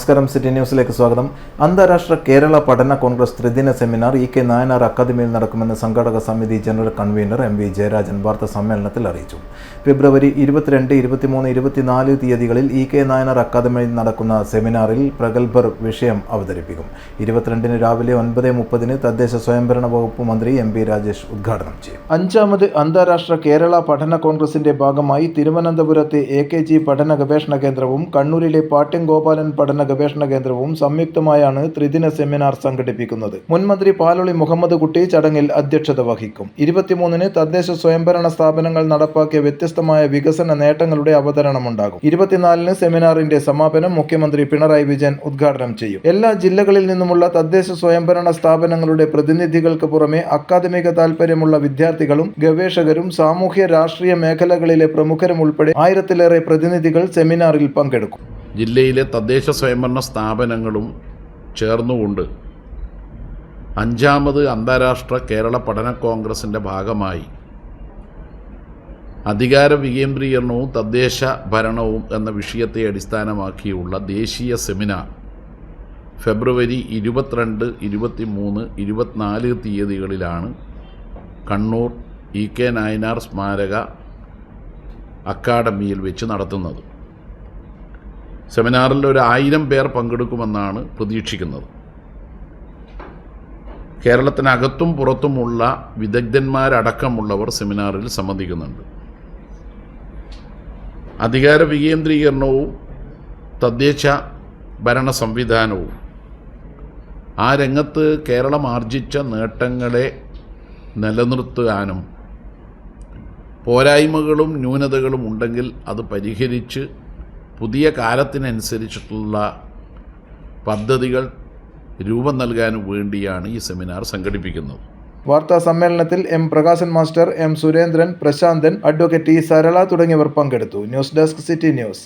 നമസ്കാരം സിറ്റി ന്യൂസിലേക്ക് സ്വാഗതം. അന്താരാഷ്ട്ര കേരള പഠന കോൺഗ്രസ് ത്രിദിന സെമിനാർ ഇ കെ നായനാർ അക്കാദമിയിൽ നടക്കുമെന്ന് സംഘാടക സമിതി general convener M V Jayarajan വാർത്താ സമ്മേളനത്തിൽ അറിയിച്ചു. ഫെബ്രുവരി ഇരുപത്തിരണ്ട് ഇരുപത്തിമൂന്ന് ഇരുപത്തിനാല് തീയതികളിൽ ഇ കെ നായനാർ അക്കാദമിയിൽ നടക്കുന്ന സെമിനാറിൽ പ്രഗത്ഭർ വിഷയം അവതരിപ്പിക്കും. ഇരുപത്തിരണ്ടിന് രാവിലെ ഒൻപത് മുപ്പതിന് തദ്ദേശ സ്വയംഭരണ വകുപ്പ് മന്ത്രി എം പി രാജേഷ് ഉദ്ഘാടനം ചെയ്യും. അഞ്ചാമത് അന്താരാഷ്ട്ര കേരള പഠന കോൺഗ്രസിന്റെ ഭാഗമായി തിരുവനന്തപുരത്തെ എ കെ ജി പഠന ഗവേഷണ കേന്ദ്രവും കണ്ണൂരിലെ പാട്യം ഗോപാലൻ പഠന ഗവേഷണ കേന്ദ്രവും സംയുക്തമായാണ് ത്രിദിന സെമിനാർ സംഘടിപ്പിക്കുന്നത്. മുൻമന്ത്രി പാലൊളി മുഹമ്മദ് കുട്ടി ചടങ്ങിൽ അധ്യക്ഷത വഹിക്കും. ഇരുപത്തിമൂന്നിന് തദ്ദേശ സ്വയംഭരണ സ്ഥാപനങ്ങൾ നടപ്പാക്കിയ വ്യത്യസ്തമായ വികസന നേട്ടങ്ങളുടെ അവതരണമുണ്ടാകും. ഇരുപത്തിനാലിന് സെമിനാറിന്റെ സമാപനം മുഖ്യമന്ത്രി പിണറായി വിജയൻ ഉദ്ഘാടനം ചെയ്യും. എല്ലാ ജില്ലകളിൽ നിന്നുമുള്ള തദ്ദേശ സ്വയംഭരണ സ്ഥാപനങ്ങളുടെ പ്രതിനിധികൾക്ക് പുറമെ അക്കാദമിക താൽപര്യമുള്ള വിദ്യാർത്ഥികളും ഗവേഷകരും സാമൂഹ്യ രാഷ്ട്രീയ മേഖലകളിലെ പ്രമുഖരും ഉൾപ്പെടെ ആയിരത്തിലേറെ പ്രതിനിധികൾ സെമിനാറിൽ പങ്കെടുക്കും. ജില്ലയിലെ തദ്ദേശ സ്വയംഭരണ സ്ഥാപനങ്ങളും ചേർന്നുകൊണ്ട് അഞ്ചാമത് അന്താരാഷ്ട്ര കേരള പഠന കോൺഗ്രസിന്റെ ഭാഗമായി അധികാര വികേന്ദ്രീകരണവും തദ്ദേശ ഭരണവും എന്ന വിഷയത്തെ അടിസ്ഥാനമാക്കിയുള്ള ദേശീയ സെമിനാർ ഫെബ്രുവരി ഇരുപത്തിരണ്ട് ഇരുപത്തി മൂന്ന് ഇരുപത്തിനാല് തീയതികളിലാണ് കണ്ണൂർ ഇ കെ നായനാർ സ്മാരക അക്കാഡമിയിൽ വെച്ച് നടത്തുന്നത്. സെമിനാറിൽ ഒരു ആയിരം പേർ പങ്കെടുക്കുമെന്നാണ് പ്രതീക്ഷിക്കുന്നത്. കേരളത്തിനകത്തും പുറത്തുമുള്ള വിദഗ്ധന്മാരടക്കമുള്ളവർ സെമിനാറിൽ സംബന്ധിക്കുന്നുണ്ട്. അധികാര വികേന്ദ്രീകരണവും തദ്ദേശ ഭരണ സംവിധാനവും ആ രംഗത്ത് കേരളം ആർജിച്ച നേട്ടങ്ങളെ നിലനിർത്താനും പോരായ്മകളും ന്യൂനതകളും ഉണ്ടെങ്കിൽ അത് പരിഹരിച്ച് പുതിയ കാലത്തിനനുസരിച്ചിട്ടുള്ള പദ്ധതികൾ രൂപം നൽകാനും വേണ്ടിയാണ് ഈ സെമിനാർ സംഘടിപ്പിക്കുന്നത്. വാർത്താ സമ്മേളനത്തിൽ M Prakashan master M Surendran Prasanthan advocate E Sarala തുടങ്ങിയവർ പങ്കെടുത്തു. News desk city news.